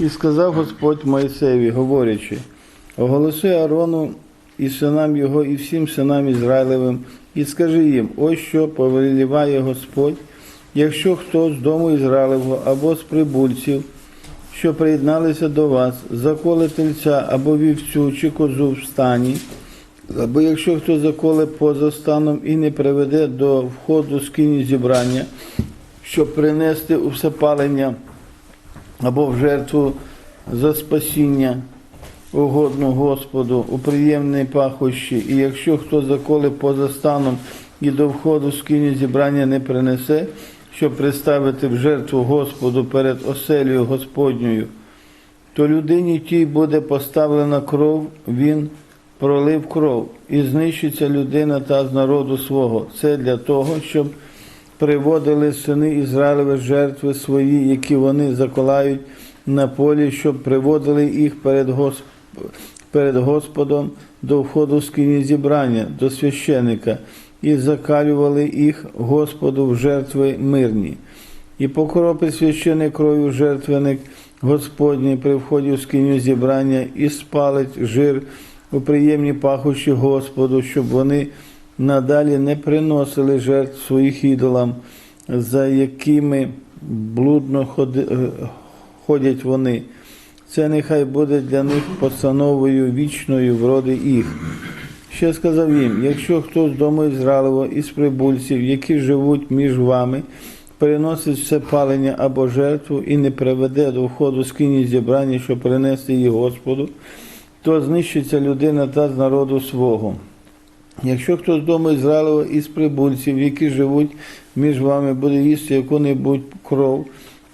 І сказав Господь Мойсеєві, говорячи, оголоси Аарону і синам його, і всім синам Ізраїлевим, і скажи їм, ось що повеліває Господь, якщо хто з дому Ізраїлевого або з прибульців, що приєдналися до вас, заколе тельця або вівцю чи козу в стані, або якщо хто заколе поза станом і не приведе до входу скині зібрання, щоб принести у всепалення або в жертву за спасіння угодну Господу у приємній пахощі, і якщо хто заколе поза станом і до входу скині зібрання не принесе, щоб представити в жертву Господу перед оселею Господньою, то людині тій буде поставлена кров, він пролив кров, і знищиться людина та з народу свого. Це для того, щоб приводили сини Ізраїлеві жертви свої, які вони заколають на полі, щоб приводили їх перед, Госп... перед Господом до входу скині зібрання, до священика, і закалювали їх Господу в жертви мирні. І покропить священик кров'ю жертвеник Господній при вході в скиню зібрання і спалить жир у приємні пахощі Господу, щоб вони надалі не приносили жертв своїх ідолам, за якими блудно е, ходять вони. Це нехай буде для них постановою вічною вроди їх. Ще сказав їм, якщо хто з дому Ізраїлево із прибульців, які живуть між вами, переносить все палення або жертву і не приведе до входу скині зібрання, щоб принести її Господу, то знищиться людина та з народу свого. Якщо хто з дому Ізраїлева із прибульців, які живуть між вами, буде їсти яку-небудь кров,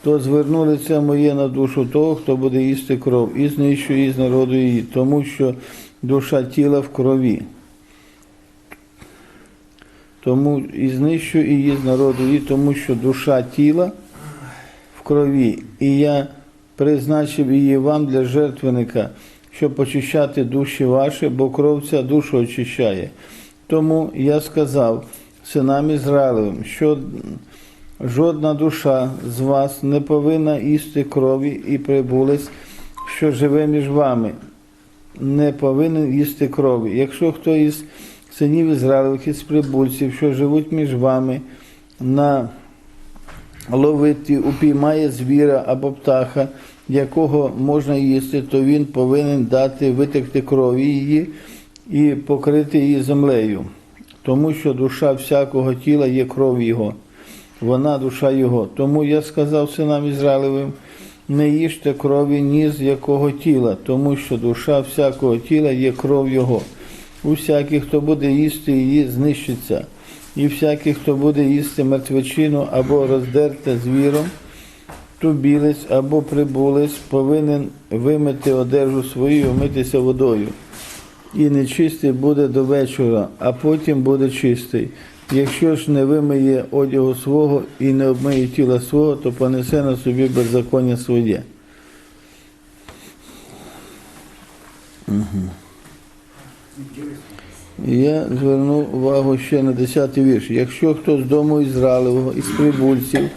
то зверну лице моє на душу того, хто буде їсти кров, і знищу її з народу її, тому що душа тіла в крові. Тому і знищу її з народу її, тому що душа тіла в крові. І я призначив її вам для жертвенника, щоб очищати душі ваші, бо кров ця душу очищає. Тому я сказав синам Ізраїлевим, що жодна душа з вас не повинна їсти крові і прибулець, що живе між вами, не повинен їсти крові. Якщо хто із синів Ізраїлевих, із прибульців, що живуть між вами, на ловити, упіймає звіра або птаха, якого можна їсти, то він повинен дати витекти крові її і покрити її землею, тому що душа всякого тіла є кров його, вона душа його. Тому я сказав синам Ізраїлевим, не їжте крові ні з якого тіла, тому що душа всякого тіла є кров його. Усякий, хто буде їсти її, знищиться, і всякий, хто буде їсти мертвечину або роздерте звіром, тубілець або прибулець, повинен вимити одежу свою і вмитися водою. І нечистий буде до вечора, а потім буде чистий. Якщо ж не вимиє одягу свого і не обмиє тіла свого, то понесе на собі беззаконня своє. Я звернув увагу ще на 10 вірш. Якщо хто з дому Ізраїлевого із прибульців,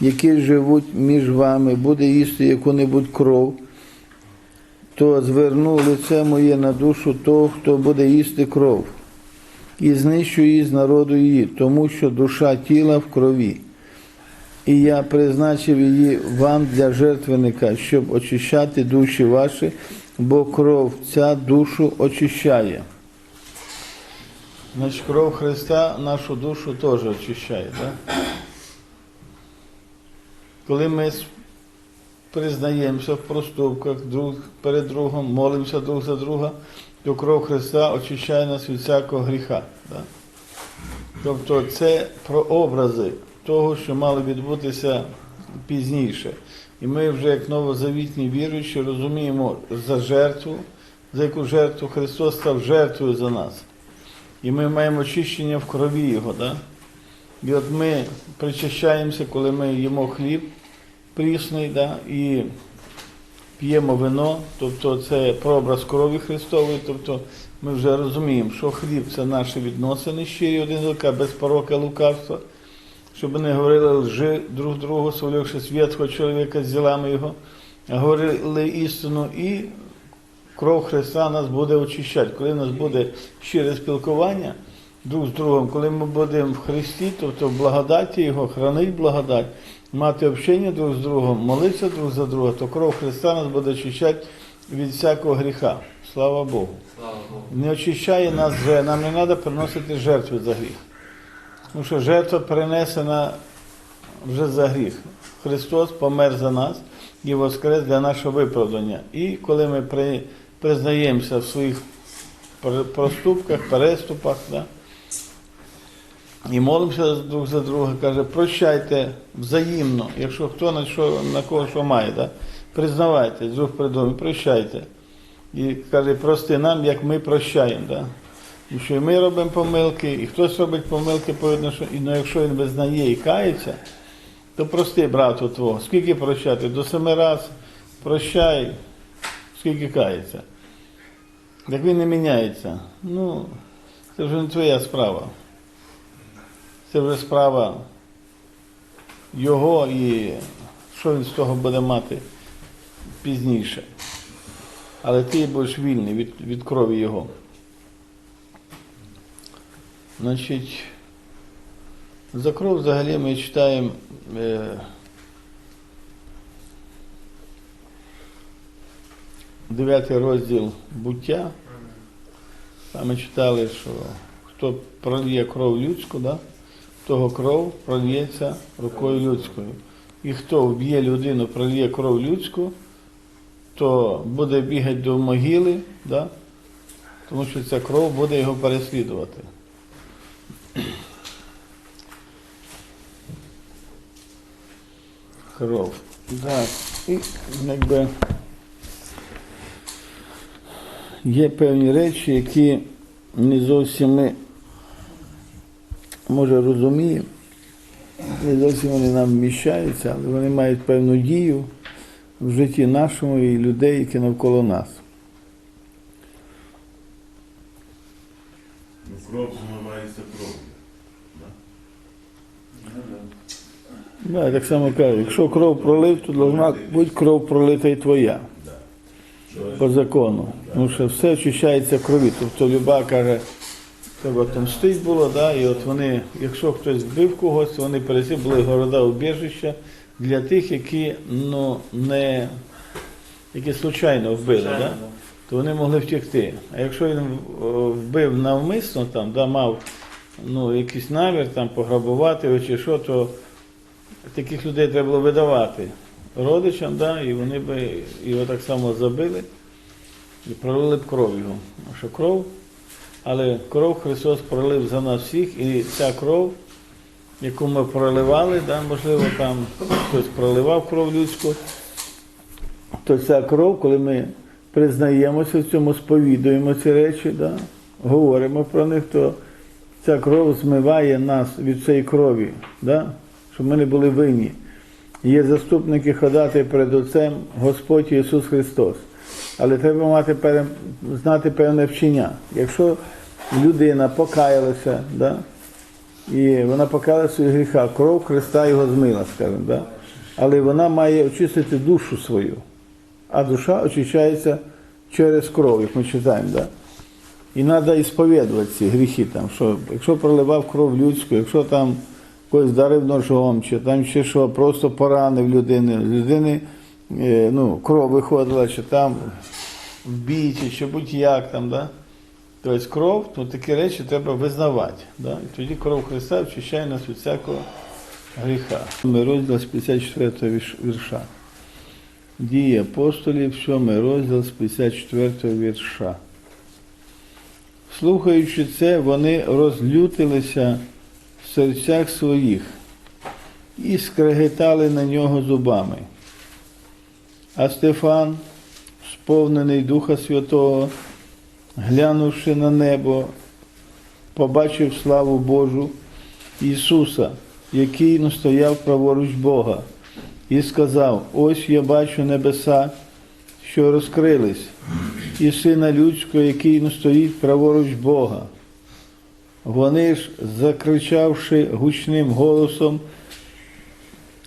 які живуть між вами, буде їсти яку-небудь кров, то зверну лице моє на душу того, хто буде їсти кров, і знищу її з народу її, тому що душа тіла в крові. І я призначив її вам для жертвенника, щоб очищати душі ваші, бо кров ця душу очищає. Значить, кров Христа нашу душу теж очищає. Так? Коли ми признаємося в проступках друг перед другом, молимося друг за друга, то кров Христа очищає нас від всякого гріха. Так? Тобто це про образи того, що мало відбутися пізніше. І ми вже як новозавітні віруючі розуміємо за жертву, за яку жертву Христос став жертвою за нас. І ми маємо очищення в крові Його. Да? І от ми причащаємося, коли ми їмо хліб прісний, да? і п'ємо вино, тобто це прообраз крові Христової, тобто ми вже розуміємо, що хліб це наші відносини щирі один одного, без порока лукавства, щоб вони говорили лжи друг другу, сваливши святого чоловіка з ділами його, а говорили істину і кров Христа нас буде очищати. Коли нас буде щире спілкування друг з другом, коли ми будемо в Христі, тобто в благодаті Його, хранить благодать, мати общення друг з другом, молитися друг за друга, то кров Христа нас буде очищати від всякого гріха. Слава Богу. Слава Богу. Не очищає нас вже, нам не треба приносити жертви за гріх. Тому що жертва принесена вже за гріх. Христос помер за нас і воскрес для нашого виправдання. І коли ми при, признаємося в своїх проступках, переступах, да, і молимося друг за друга, каже, прощайте взаємно, якщо хто на, що, на кого що має, да, признавайте друг перед другом, прощайте. І каже, прости нам, як ми прощаємо. Да? І що і ми робимо помилки, і хтось робить помилки по відношенню, ну, якщо він визнає і кається, то прости брату твого. Скільки прощати? До семи раз прощай, скільки кається. Як він не міняється, ну, це вже не твоя справа. Це вже справа його і що він з того буде мати пізніше. Але ти будеш вільний від, від крові його. Значить, за кров взагалі ми читаємо е, дев'ятий розділ буття. Там ми читали, що хто прольє кров людську, да, того кров прольється рукою людською. І хто вб'є людину, прольє кров людську, то буде бігати до могили, да? тому що ця кров буде його переслідувати. Кров. Так. І якби є певні речі, які не зовсім ми може розуміємо, не зовсім вони нам вміщаються, але вони мають певну дію в житті нашому і людей, які навколо нас. Ну, кров змивається кров'ю. Да, я так само кажу, якщо кров пролив, то должна бути кров пролита і твоя. По закону. Тому що все очищається крові. Тобто люба каже, треба отомстить було, да, і от вони, якщо хтось вбив когось, то вони перед цим були города убіжища для тих, які ну, не які случайно вбили, да, то вони могли втекти. А якщо він вбив навмисно, там, да, мав ну, якийсь намір там, пограбувати його чи що, то таких людей треба було видавати родичам, да, і вони би його так само забили і пролили б кров його. Що кров, але кров Христос пролив за нас всіх, і ця кров, яку ми проливали, да, можливо, там хтось проливав кров людську, то ця кров, коли ми признаємося в цьому, сповідуємо ці речі, да, говоримо про них, то ця кров змиває нас від цієї крові, да, щоб ми не були винні. Є заступники ходати перед Отцем Господь Ісус Христос. Але треба мати знати певне вчення. Якщо людина покаялася, да, і вона покаялася в своїх гріхах, кров Христа його змила, скажімо, да, але вона має очистити душу свою, а душа очищається через кров, як ми читаємо. Да? І треба ісповідувати ці гріхи, там, що якщо проливав кров людську, якщо там когось вдарив ножом, чи там ще що, просто поранив людину, людини ну, кров виходила, чи там в бійці, чи будь-як там, да? Тобто кров, то такі речі треба визнавати. Да? І тоді кров Христа очищає нас від всякого гріха. Ми розділ з 54 вірш- вірша. Дії апостолів, 7 розділ з 54 вірша. Слухаючи це, вони розлютилися в серцях своїх і скрегетали на нього зубами. А Стефан, сповнений Духа Святого, глянувши на небо, побачив славу Божу Ісуса, який настояв праворуч Бога, і сказав: Ось я бачу небеса, що розкрились, і сина людського, який ну, стоїть праворуч Бога. Вони ж, закричавши гучним голосом,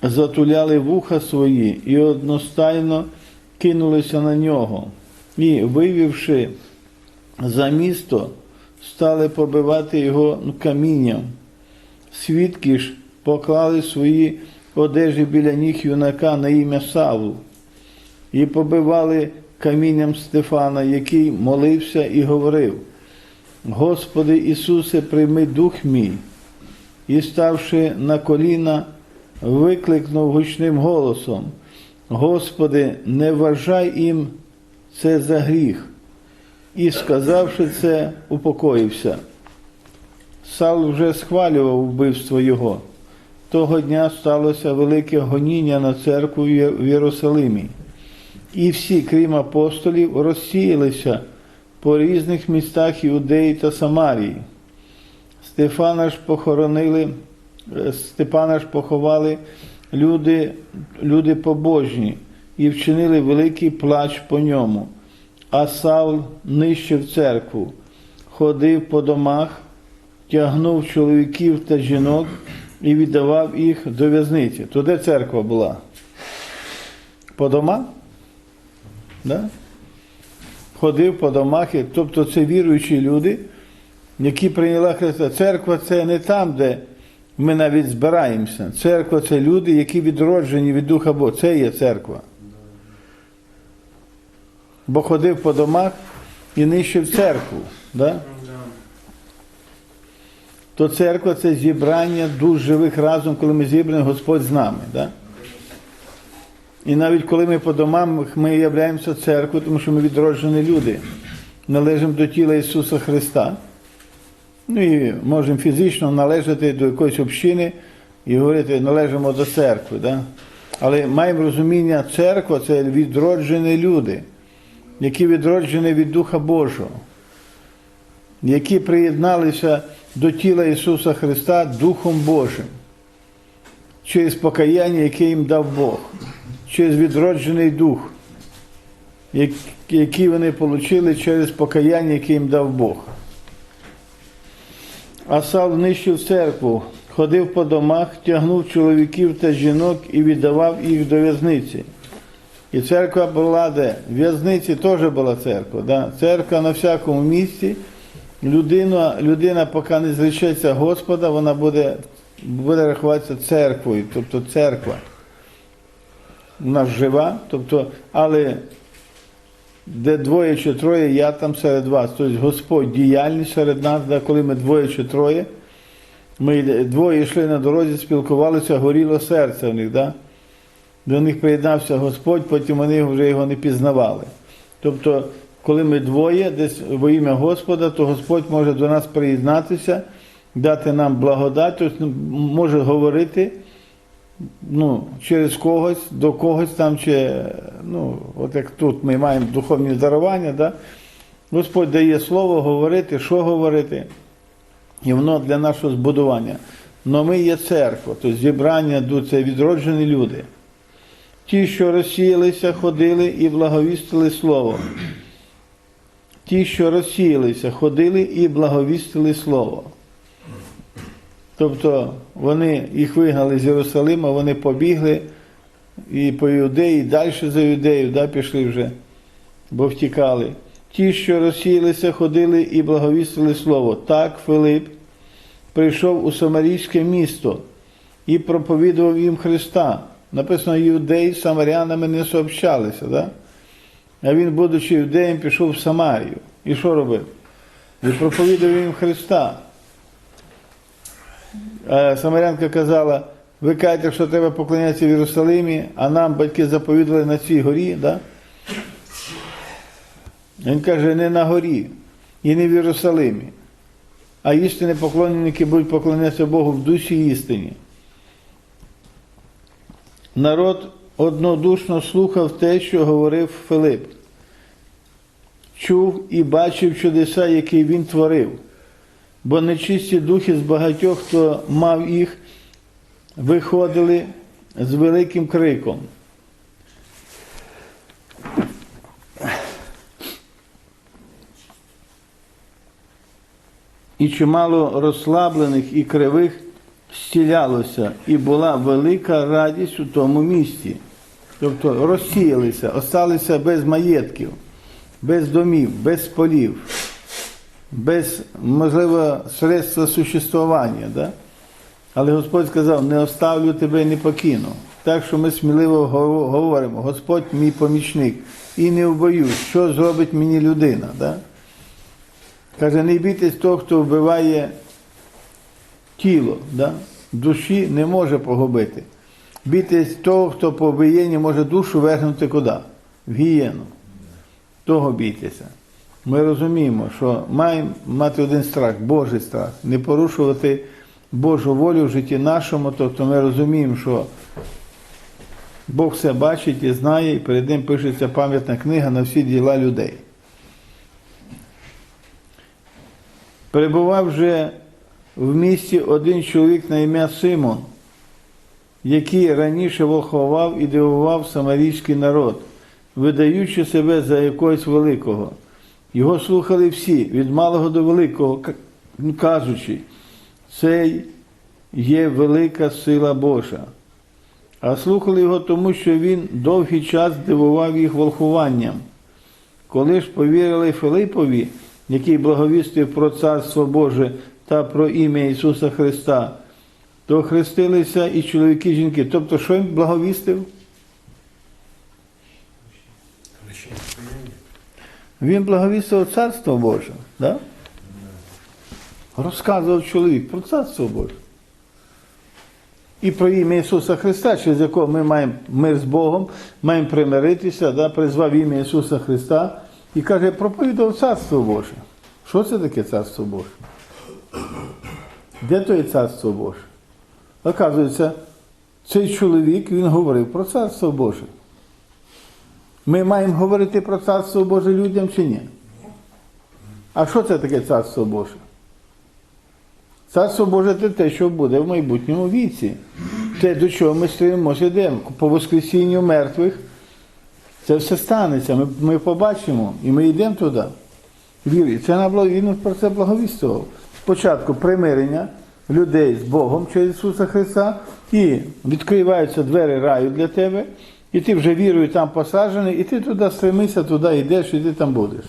затуляли вуха свої і одностайно кинулися на нього, і, вивівши за місто, стали побивати його камінням. Свідки ж поклали свої одежі біля ніг юнака на ім'я Саву і побивали камінням Стефана, який молився і говорив: Господи Ісусе, прийми дух мій, і, ставши на коліна, викликнув гучним голосом: Господи, не вважай їм це за гріх. І, сказавши це, упокоївся. Сал вже схвалював вбивство його. Того дня сталося велике гоніння на церкву в Єрусалимі. І всі, крім апостолів, розсіялися по різних містах Іудеї та Самарії. Стефана ж похоронили, Степана ж поховали люди, люди побожні і вчинили великий плач по ньому. А Савл нищив церкву, ходив по домах, тягнув чоловіків та жінок і віддавав їх до в'язниці. То де церква була? По домах? Да? Ходив по домах, тобто це віруючі люди, які прийняли Христа. Церква це не там, де ми навіть збираємося. Церква це люди, які відроджені від Духа Бога. Це є церква. Бо ходив по домах і нищив церкву. Да? То церква це зібрання душ живих разом, коли ми зібрані, Господь з нами. Да? І навіть коли ми по домам, ми являємося церквою, тому що ми відроджені люди, належимо до тіла Ісуса Христа. Ну і можемо фізично належати до якоїсь общини і говорити, належимо до церкви. Да? Але маємо розуміння, церква це відроджені люди, які відроджені від Духа Божого, які приєдналися до тіла Ісуса Христа Духом Божим через покаяння, яке їм дав Бог, через відроджений дух, який вони отримали через покаяння, яке їм дав Бог. А Сал нищив церкву, ходив по домах, тягнув чоловіків та жінок і віддавав їх до в'язниці. І церква була де? В в'язниці теж була церква. Да? Церква на всякому місці. Людина, людина, поки не зречеться Господа, вона буде, буде рахуватися церквою, тобто церква. Вона жива, тобто, але де двоє чи троє, я там серед вас. Тобто Господь діяльний серед нас, да, коли ми двоє чи троє, ми двоє йшли на дорозі, спілкувалися, горіло серце в них. Да? До них приєднався Господь, потім вони вже його не пізнавали. Тобто, коли ми двоє, десь во ім'я Господа, то Господь може до нас приєднатися, дати нам благодать, тобто може говорити ну, через когось, до когось там, чи, ну, от як тут ми маємо духовні дарування, да? Господь дає слово говорити, що говорити, і воно для нашого збудування. Но ми є церква, тобто зібрання це відроджені люди. Ті, що розсіялися, ходили і благовістили слово. Ті, що розсіялися, ходили і благовістили слово. Тобто вони їх вигнали з Єрусалима, вони побігли і по Юдеї, і далі за Юдею, да, пішли вже, бо втікали. Ті, що розсіялися, ходили і благовістили слово. Так Филип прийшов у Самарійське місто і проповідував їм Христа. Написано, юдеї з самарянами не сообщалися. Да? А він, будучи юдеєм, пішов в Самарію. І що робив? І проповідував їм Христа. А Самарянка казала, ви кажете, що треба поклонятися в Єрусалимі, а нам батьки заповідали на цій горі. Да? Він каже, не на горі і не в Єрусалимі. А істинні поклонники будуть поклонятися Богу в душі істині. Народ однодушно слухав те, що говорив Филип. Чув і бачив чудеса, які він творив. Бо нечисті духи з багатьох, хто мав їх, виходили з великим криком. і чимало розслаблених і кривих зцілялося, і була велика радість у тому місті. Тобто розсіялися, осталися без маєтків, без домів, без полів, без, можливо, средства существування. Да? Але Господь сказав, не оставлю тебе і не покину. Так що ми сміливо говоримо, Господь мій помічник, і не вбоюсь, що зробить мені людина. Да? Каже, не бійтесь того, хто вбиває тіло, да? душі не може погубити. Бійтесь того, хто по вбиєнні може душу вернути куди? В гієну. Того бійтеся. Ми розуміємо, що маємо мати один страх, Божий страх, не порушувати Божу волю в житті нашому, тобто ми розуміємо, що Бог все бачить і знає, і перед ним пишеться пам'ятна книга на всі діла людей. Перебував вже в місті один чоловік на ім'я Симон, який раніше волховав і дивував самарійський народ, видаючи себе за якогось великого. Його слухали всі, від малого до великого, кажучи, цей є велика сила Божа. А слухали його тому, що він довгий час дивував їх волхуванням. Коли ж повірили Филипові, який благовістив про Царство Боже та про ім'я Ісуса Христа, то хрестилися і чоловіки, і жінки. Тобто, що він благовістив? Він благовістив Царство Боже. Да? Розказував чоловік про Царство Боже. І про ім'я Ісуса Христа, через якого ми маємо мир з Богом, маємо примиритися, да? призвав ім'я Ісуса Христа і каже, проповідав Царство Боже. Що це таке Царство Боже? Де то є Царство Боже? Оказується, цей чоловік він говорив про Царство Боже. Ми маємо говорити про Царство Боже людям чи ні? А що це таке Царство Боже? Царство Боже це те, що буде в майбутньому віці. Те, до чого ми стремимося йдемо. По Воскресінню мертвих це все станеться. Ми, ми побачимо і ми йдемо туди. Вірі. Це він про це благовістував. Спочатку примирення людей з Богом через Ісуса Христа, і відкриваються двері раю для тебе, і ти вже вірою там посаджений, і ти туди стремишся, туди йдеш, і ти там будеш.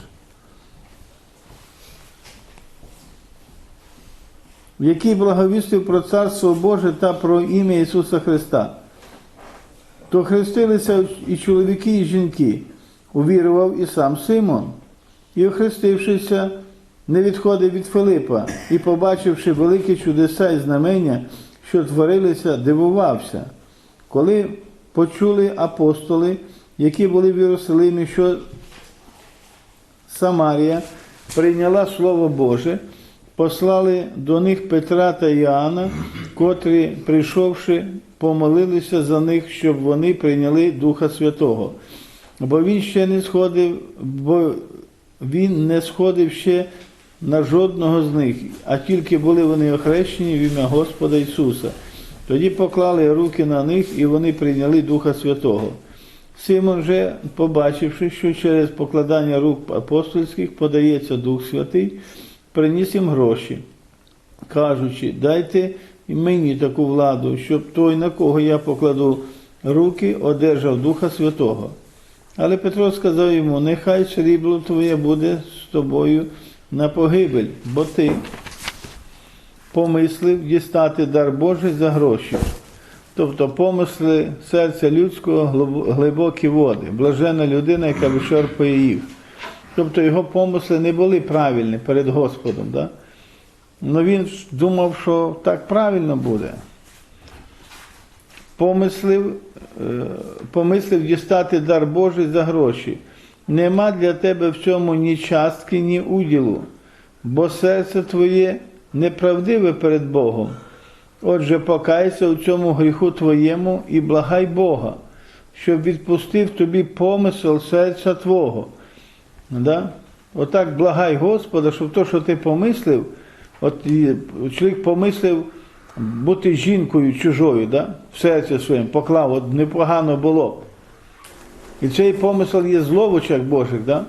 В який благовістив про Царство Боже та про ім'я Ісуса Христа. То хрестилися і чоловіки, і жінки, увірував і сам Симон, і, охрестившися, не відходив від Филипа, і, побачивши великі чудеса і знамення, що творилися, дивувався. Коли почули апостоли, які були в Єрусалимі, що Самарія прийняла Слово Боже, послали до них Петра та Іоанна, котрі, прийшовши, помолилися за них, щоб вони прийняли Духа Святого. Бо він ще не сходив, бо він не сходив ще на жодного з них, а тільки були вони охрещені в ім'я Господа Ісуса. Тоді поклали руки на них, і вони прийняли Духа Святого. Симон же, побачивши, що через покладання рук апостольських подається Дух Святий, приніс їм гроші, кажучи, дайте мені таку владу, щоб той, на кого я покладу руки, одержав Духа Святого. Але Петро сказав йому, нехай срібло твоє буде з тобою на погибель, бо ти помислив дістати дар Божий за гроші. Тобто помисли серця людського глибокі води, блажена людина, яка вичерпує їх. Тобто його помисли не були правильні перед Господом. Да? Ну він думав, що так правильно буде. Помислив, е, помислив дістати дар Божий за гроші. Нема для тебе в цьому ні частки, ні уділу, бо серце твоє неправдиве перед Богом. Отже, покайся у цьому гріху твоєму і благай Бога, щоб відпустив тобі помисел серця Твого. Да? Отак благай Господа, щоб то, що ти помислив, от чоловік помислив бути жінкою чужою, да? в серці своєму, поклав, от непогано було. І цей помисел є зло в очах Божих, да?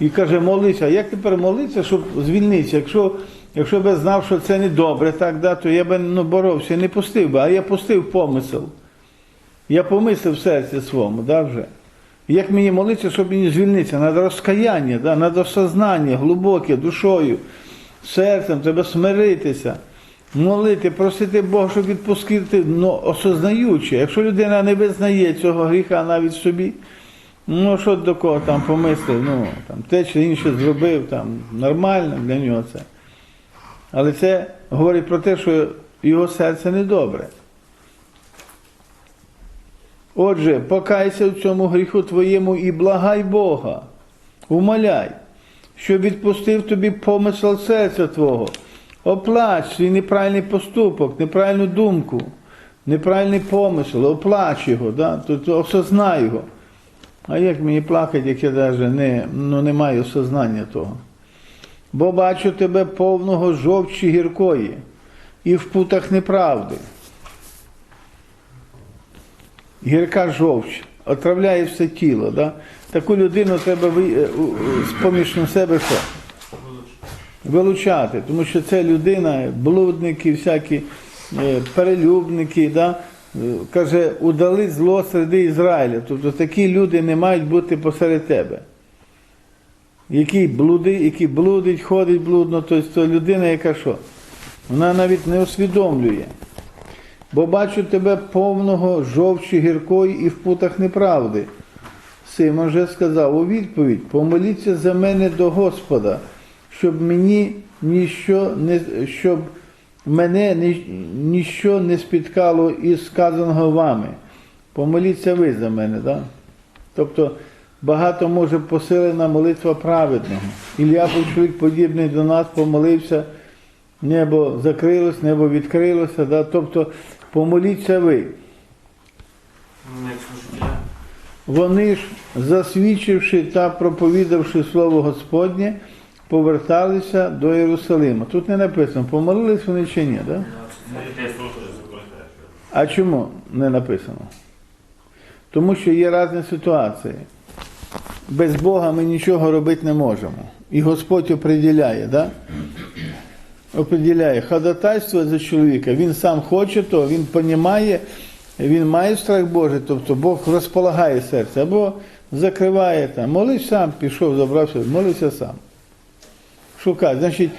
і каже, молися. Як тепер молитися, щоб звільнитися? Якщо якщо б я знав, що це не добре, так, да, то я би ну, боровся, не пустив би, а я пустив помисел. Я помислив в серці своєму, да, вже. Як мені молитися, щоб мені звільнитися? Надо розкаяння, да? надо сознання глибоке, душою, серцем, треба смиритися, молити, просити Бога, щоб відпустити, ну, осознаючи. Якщо людина не визнає цього гріха навіть собі, ну що до кого там помислив, ну, там, те чи інше зробив, там, нормально для нього це. Але це говорить про те, що його серце недобре. Отже, покайся в цьому гріху твоєму і благай Бога, умоляй, щоб відпустив тобі помисел серця Твого. Оплач свій неправильний поступок, неправильну думку, неправильний помисел, оплач його, да? тобто осознай його. А як мені плакати, як я навіть не, ну, не маю осознання того? Бо бачу тебе повного жовчі гіркої і в путах неправди. Гірка жовч, отравляє все тіло. Да? Таку людину треба е, у- з-поміж на себе що? Вилучати, тому що це людина, блудники, всякі е, перелюбники, да? е, каже, удали зло серед Ізраїля. Тобто такі люди не мають бути посеред тебе. Який блуди, який блудить, ходить блудно, тобто то людина, яка що? Вона навіть не усвідомлює. Бо бачу тебе повного жовчі гіркої і в путах неправди. Симон же сказав у відповідь: помоліться за мене до Господа, щоб мені ніщо не щоб мене ні- ніщо не спіткало із сказаного вами. Помоліться ви за мене, да? Тобто багато може посилена молитва праведного. Ілля був чоловік подібний до нас, помолився, небо закрилось, небо відкрилося. Да? Тобто помоліться ви. Вони ж, засвідчивши та проповідавши Слово Господнє, поверталися до Єрусалима. Тут не написано, помолились вони чи ні, да? А чому не написано? Тому що є різні ситуації. Без Бога ми нічого робити не можемо. І Господь определяє, да? определяє ходатайство за чоловіка. Він сам хоче то, він розуміє, він має страх Божий, тобто Бог розполагає серце, або закриває там. Молись сам, пішов, забрався, молився сам. Шукай. Значить,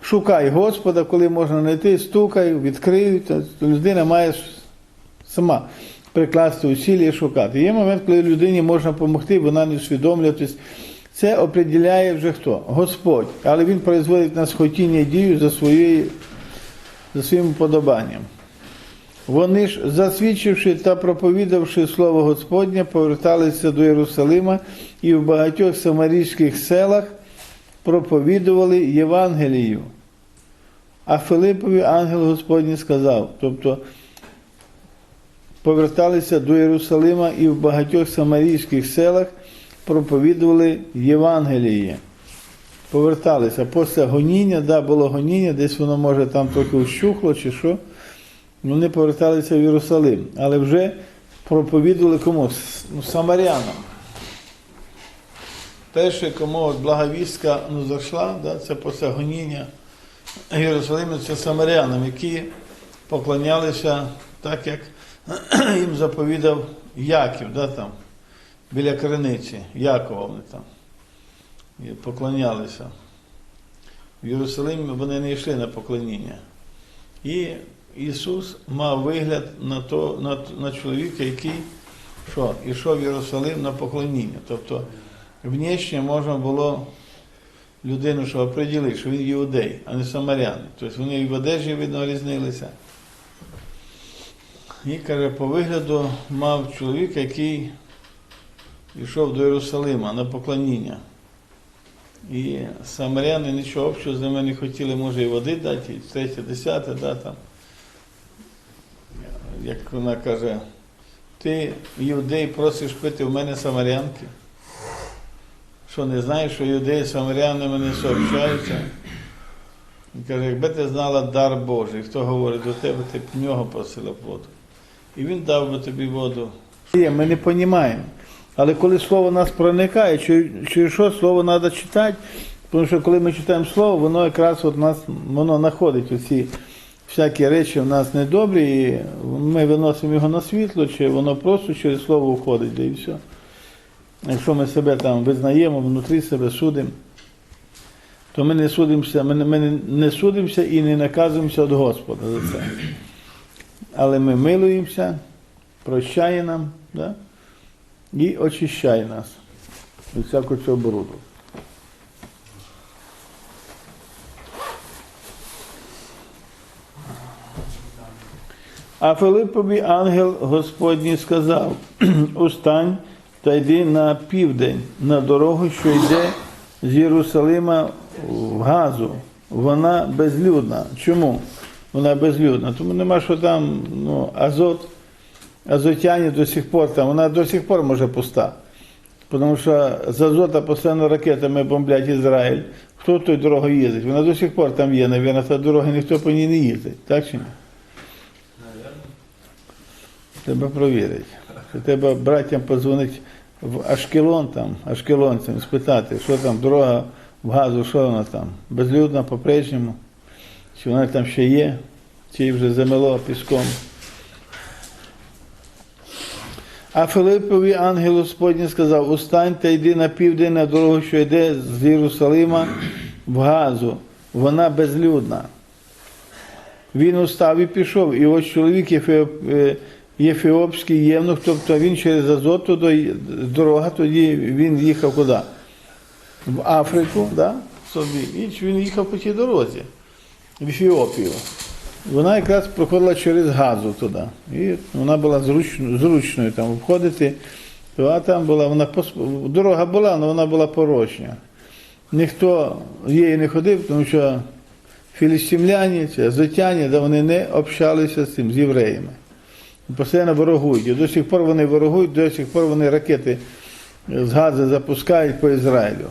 шукай Господа, коли можна знайти, стукай, відкрий, людина має сама прикласти усілля і шукати. Є момент, коли людині можна допомогти, вона не усвідомлює. Тобто Це определяє вже хто? Господь. Але він производить нас хотіння дію за, своєю, за своїм уподобанням. Вони ж, засвідчивши та проповідавши слово Господнє, поверталися до Єрусалима і в багатьох самарійських селах проповідували Євангелію. А Филипові ангел Господній сказав, тобто поверталися до Єрусалима і в багатьох самарійських селах проповідували Євангеліє. Поверталися після гоніння, да, було гоніння, десь воно може там трохи ущухло чи що. Вони поверталися в Єрусалим, але вже проповідували кому? Ну, самарянам. Перше, кому от благовістка ну, зайшла, да, це після гоніння Єрусалиму, це самарянам, які поклонялися так, як їм заповідав Яків, да, там, біля криниці, Якова вони там. І поклонялися. В Єрусалимі вони не йшли на поклоніння. І Ісус мав вигляд на, то, на, на чоловіка, який що, йшов в Єрусалим на поклоніння. Тобто внешне можна було людину, що оприділити, що він іудей, а не самарянин. Тобто вони і в одежі видно різнилися. І каже, по вигляду мав чоловік, який йшов до Єрусалима на поклоніння. І самаряни нічого общого з ними не хотіли, може, і води дати, і третє, десяте, да, там. Як вона каже, ти, юдей, просиш пити в мене самарянки. Що не знаєш, що юдеї з самарянами не сообщаються? Він каже, якби ти знала дар Божий, хто говорить до тебе, ти б нього просила воду. І він дав би тобі воду. Ми не розуміємо. Але коли слово нас проникає, чи, що слово треба читати, Тому що коли ми читаємо слово, воно якраз от нас воно знаходить оці всякі речі в нас недобрі, і ми виносимо його на світло, чи воно просто через слово входить, і все. Якщо ми себе там визнаємо, внутрі себе судимо, то ми не судимося, ми не, ми не судимося і не наказуємося від Господа за це. Але ми милуємося, прощає нам да? і очищає нас від всякого цього бруду. А Филиппові ангел Господній сказав: Устань та йди на південь, на дорогу, що йде з Єрусалима в Газу. Вона безлюдна. Чому? Вона безлюдна. Тому нема що там ну, азот, азотяні до сих пор там, вона до сих пор може пуста. Тому що з Азота постійно ракетами бомблять Ізраїль. Хто тою дорогою їздить? Вона до сих пор там є, навіть та дорога ніхто по ній не їздить. Так чи ні? Треба провірити. Треба братям подзвонити в Ашкелон там, ашкелонцям, спитати, що там дорога в газу, що вона там? Безлюдна по-прежньому, чи вона там ще є, чи вже замело піском. А Филиппові ангел Господній сказав: Устань та йди на південь на дорогу, що йде з Єрусалима в Газу. Вона безлюдна. Він устав і пішов. І ось чоловік е, Єфіопський євнух, тобто він через Азот туди, дорога, тоді він їхав куди? В Африку, да? собі. І він їхав по тій дорозі, в Ефіопію. Вона якраз проходила через газу туди. І вона була зручною, зручною там входити. То, А там була, вона дорога була, але вона була порожня. Ніхто її не ходив, тому що філістимляні чи азотяні, да, вони не общалися з цим, з євреями. Постійно ворогують. І до сих пор вони ворогують, до сих пор вони ракети з газу запускають по Ізраїлю.